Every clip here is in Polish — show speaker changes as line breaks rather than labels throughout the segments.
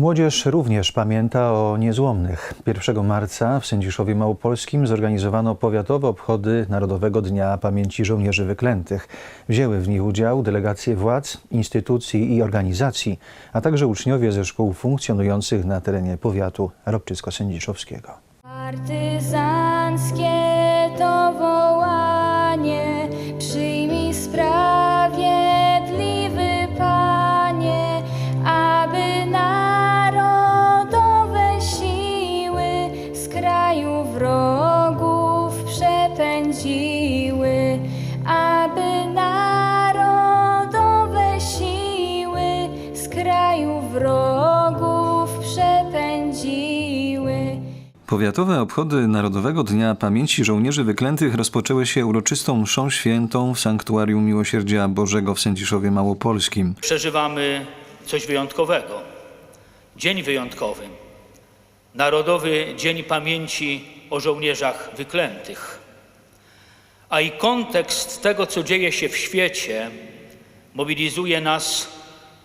Młodzież również pamięta o niezłomnych. 1 marca w Sędziszowie Małopolskim zorganizowano powiatowe obchody Narodowego Dnia Pamięci Żołnierzy Wyklętych. Wzięły w nich udział delegacje władz, instytucji i organizacji, a także uczniowie ze szkół funkcjonujących na terenie powiatu ropczycko-sędziszowskiego.
Partyzanckie wrogów przepędziły.
Powiatowe obchody Narodowego Dnia Pamięci Żołnierzy Wyklętych rozpoczęły się uroczystą mszą świętą w Sanktuarium Miłosierdzia Bożego w Sędziszowie Małopolskim.
przeżywamy coś wyjątkowego. Dzień wyjątkowy. Narodowy Dzień Pamięci o żołnierzach wyklętych. A i kontekst tego, co dzieje się w świecie, mobilizuje nas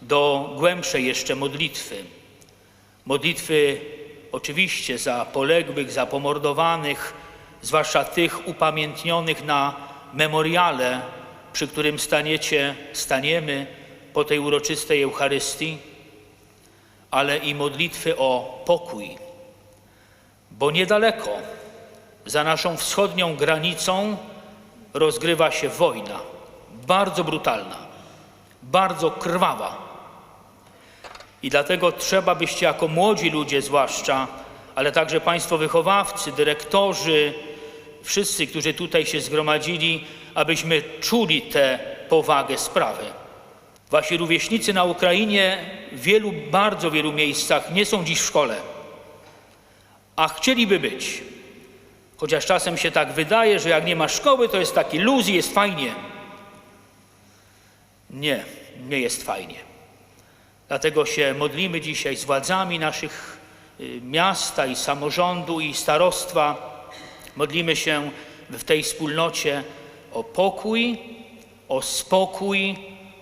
do głębszej jeszcze modlitwy. Modlitwy oczywiście za poległych, za pomordowanych, zwłaszcza tych upamiętnionych na memoriale, przy którym staniecie, staniemy po tej uroczystej Eucharystii, ale i modlitwy o pokój, bo niedaleko, za naszą wschodnią granicą, rozgrywa się wojna, bardzo brutalna, bardzo krwawa. I dlatego trzeba byście jako młodzi ludzie zwłaszcza, ale także Państwo wychowawcy, dyrektorzy, wszyscy, którzy tutaj się zgromadzili, abyśmy czuli tę powagę sprawy. Wasi rówieśnicy na Ukrainie w wielu, bardzo wielu miejscach nie są dziś w szkole, a chcieliby być. Chociaż czasem się tak wydaje, że jak nie ma szkoły, to jest taki luz i jest fajnie. Nie, nie jest fajnie. Dlatego się modlimy dzisiaj z władzami naszych y, miasta i samorządu i starostwa. Modlimy się w tej wspólnocie o pokój, o spokój,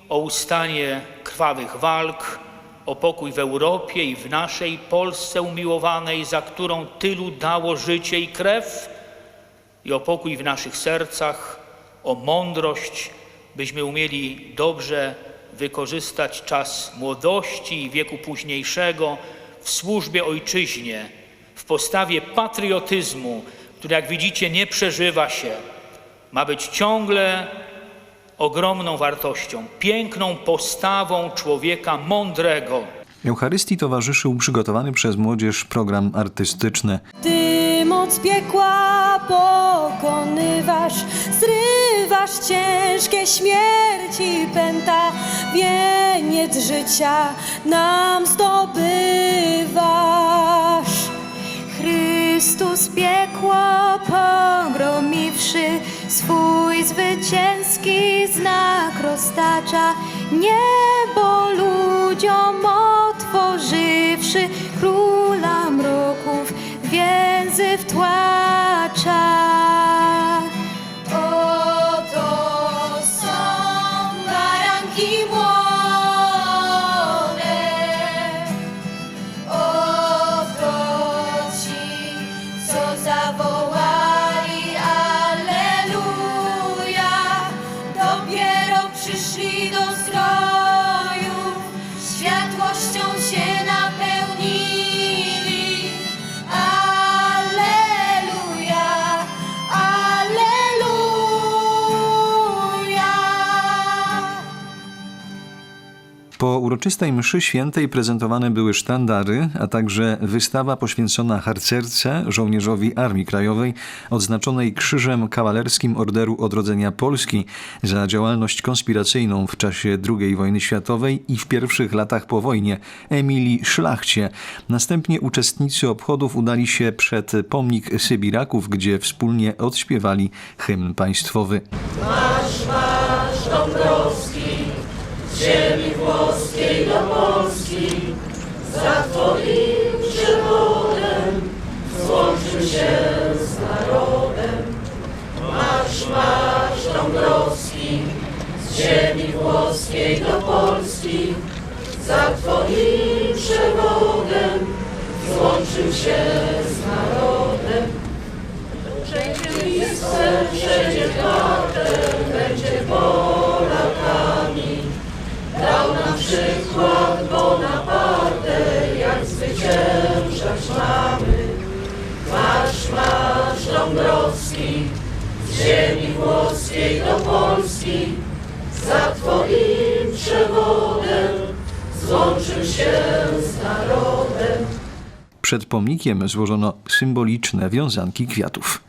o ustanie krwawych walk, o pokój w Europie i w naszej Polsce umiłowanej, za którą tylu dało życie i krew, i o pokój w naszych sercach, o mądrość, byśmy umieli dobrze wykorzystać czas młodości i wieku późniejszego w służbie ojczyźnie, w postawie patriotyzmu, który, jak widzicie, nie przeżywa się, ma być ciągle ogromną wartością, piękną postawą człowieka mądrego.
Eucharystii towarzyszył przygotowany przez młodzież program artystyczny.
Moc piekła pokonywasz, zrywasz ciężkie śmierci pęta, wieniec życia nam zdobywasz. Chrystus piekło pogromiwszy, swój zwycięski znak roztacza, niebo ludziom otworzywszy,
Po uroczystej mszy świętej prezentowane były sztandary, a także wystawa poświęcona harcerce, żołnierzowi Armii Krajowej, odznaczonej Krzyżem Kawalerskim Orderu Odrodzenia Polski za działalność konspiracyjną w czasie II wojny światowej i w pierwszych latach po wojnie, Emilii Szlachcie. Następnie uczestnicy obchodów udali się przed pomnik Sybiraków, gdzie wspólnie odśpiewali hymn państwowy z ziemi włoskiej do Polski, za Twoim przewodem złączył się
z narodem. Marsz, marsz Dąbrowski, z ziemi włoskiej do Polski, za Twoim przewodem złączył się z narodem. Przejdziemy listę, przejdzie kartę, przykład Bonaparte, jak zwyciężać mamy. Marsz, marsz Dąbrowski, z ziemi włoskiej do Polski, za Twoim przewodem złączył się z narodem.
Przed pomnikiem złożono symboliczne wiązanki kwiatów.